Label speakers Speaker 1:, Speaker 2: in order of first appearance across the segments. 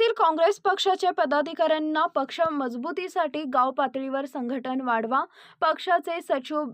Speaker 1: काँग्रेस पक्षाच्या पदाधिकाऱ्यांना पक्ष मजबूतीसाठी गाव पातळीवर संघटन वाढवा पक्षाचे सचिव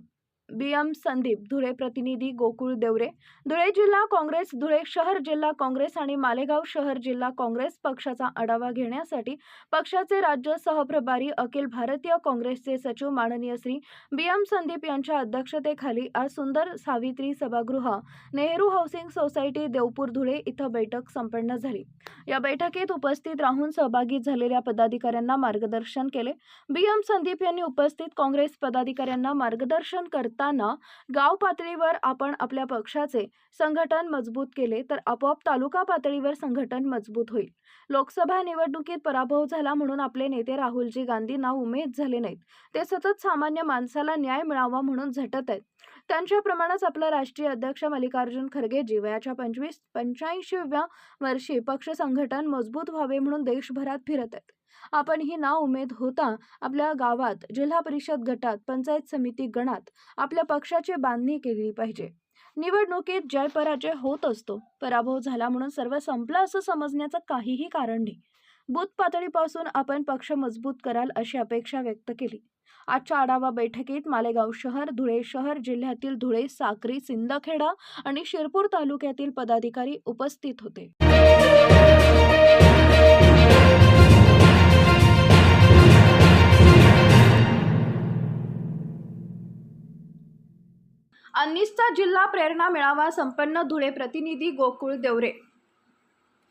Speaker 1: बी एम संदीप धुळे प्रतिनिधी गोकुळ देवरे धुळे जिल्हा काँग्रेस धुळे शहर जिल्हा काँग्रेस आणि मालेगाव शहर जिल्हा काँग्रेस पक्षाचा आढावा घेण्यासाठी पक्षाचे राज्य सहप्रभारी अखिल भारतीय काँग्रेसचे सचिव माननीय श्री बी एम संदीप यांच्या अध्यक्षतेखाली आज सुंदर सावित्री सभागृह नेहरू हाऊसिंग सोसायटी देवपूर धुळे इथं बैठक संपन्न झाली. या बैठकीत उपस्थित राहून सहभागी झालेल्या पदाधिकाऱ्यांना मार्गदर्शन केले. बी एम संदीप यांनी उपस्थित काँग्रेस पदाधिकाऱ्यांना मार्गदर्शन करताना गाव पातळीवर आपण आपल्या पक्षाचे संघटन मजबूत केले तर आपोआप तालुका पातळीवर संघटन मजबूत होईल. लोकसभा निवडणुकीत पराभव झाला म्हणून आपले नेते राहुलजी गांधींना उमेद झाले नाहीत. ते सतत सामान्य माणसाला न्याय मिळावा म्हणून झटत आहेत. त्यांच्याप्रमाणेच आपला राष्ट्रीय अध्यक्ष मल्लिकार्जुन खरगेजी वयाच्या पंचवीस पंच्याऐंशीव्या वर्षी पक्ष संघटन मजबूत व्हावे म्हणून देशभरात फिरत आहेत. आपण ही ना उमेद होता आपल्या गावात जिल्हा परिषद गटात पंचायत समिती गणात आपल्या पक्षाची बांधणी केली पाहिजे. निवडणुकीत जय पराजय होत असतो. पराभव झाला म्हणून सर्व संपला असं समजण्याचं काहीही कारण नाही. बूथ पातळीपासून आपण पक्ष मजबूत कराल अशी अपेक्षा व्यक्त केली. आजच्या आढावा बैठकीत मालेगाव शहर धुळे शहर जिल्ह्यातील धुळे साक्री सिंदखेडा आणि शिरपूर तालुक्यातील पदाधिकारी उपस्थित होते. अन्निसचा जिल्हा प्रेरणा मेळावा संपन्न धुळे प्रतिनिधी गोकुळ देवरे.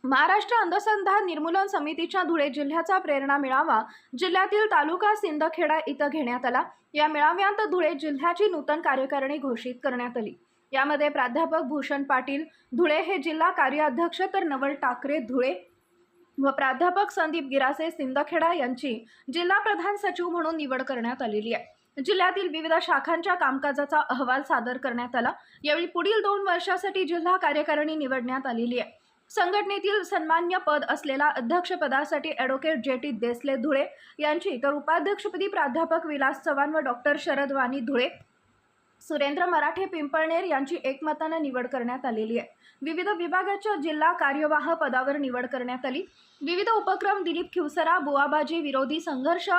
Speaker 1: महाराष्ट्र अंधसंधान निर्मूलन समितीच्या धुळे जिल्ह्याचा प्रेरणा मेळावा जिल्ह्यातील तालुका सिंदखेडा इथं घेण्यात आला. या मेळाव्यात धुळे जिल्ह्याची नूतन कार्यकारिणी घोषित करण्यात आली. यामध्ये प्राध्यापक भूषण पाटील धुळे हे जिल्हा कार्याध्यक्ष तर नवल टाकरे धुळे व प्राध्यापक संदीप गिरासे सिंदखेडा यांची जिल्हा प्रधान सचिव म्हणून निवड करण्यात आलेली आहे. जिल्ह्यातील विविध शाखांच्या कामकाजाचा अहवाल सादर करण्यात आला. यावेळी पुढील दोन वर्षासाठी जिल्हा कार्यकारिणी निवडण्यात आलेली आहे. संघटनेतील सन्मान्य पद असलेला अध्यक्षपदासाठी advocate J T Desale Dhule यांची तर उपाध्यक्षपदी प्राध्यापक विलास चव्हाण व डॉक्टर शरद वाणी धुळे सुरेंद्र मराठे पिंपळनेर यांची एकमतानं निवड करण्यात आलेली आहे. विविध विभागाच्या जिल्हा कार्यवाह पदावर निवड करण्यात आली. विविध उपक्रम दिलीप खिवसरा बुवाबाजी विरोधी संघर्ष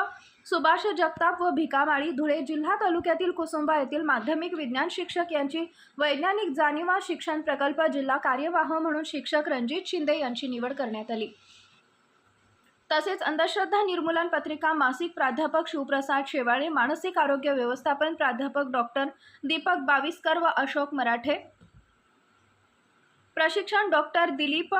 Speaker 1: सुभाष जगताप व भिकामाळी धुळे जिल्हा तालुक्यातील कुसुंबा येथील माध्यमिक विज्ञान शिक्षक यांची वैज्ञानिक जाणीवा शिक्षण प्रकल्प जिल्हा कार्यवाह म्हणून शिक्षक रणजित शिंदे यांची निवड करण्यात आली. तसेच अंधश्रद्धा निर्मूलन पत्रिका मासिक प्राध्यापक शिवप्रसाद शेवाळे मानसिक आरोग्य व्यवस्थापन प्राध्यापक डॉक्टर दीपक बाविस्कर व अशोक मराठे. प्रशिक्षण doctor Dilip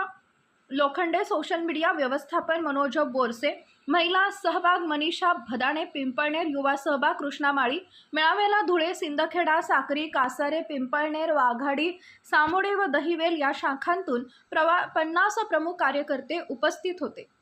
Speaker 1: Lokhande social media व्यवस्थापन मनोज बोरसे. महिला सहभाग मनीषा भदाणे पिंपळनेर युवा सहभाग कृष्णा माळी. मेळाव्याला धुळे सिंदखेडा साक्री कासारे पिंपळनेर वाघाडी सामोडे व दहिवेल या शाखांतून प्रवा पन्नास प्रमुख कार्यकर्ते उपस्थित होते.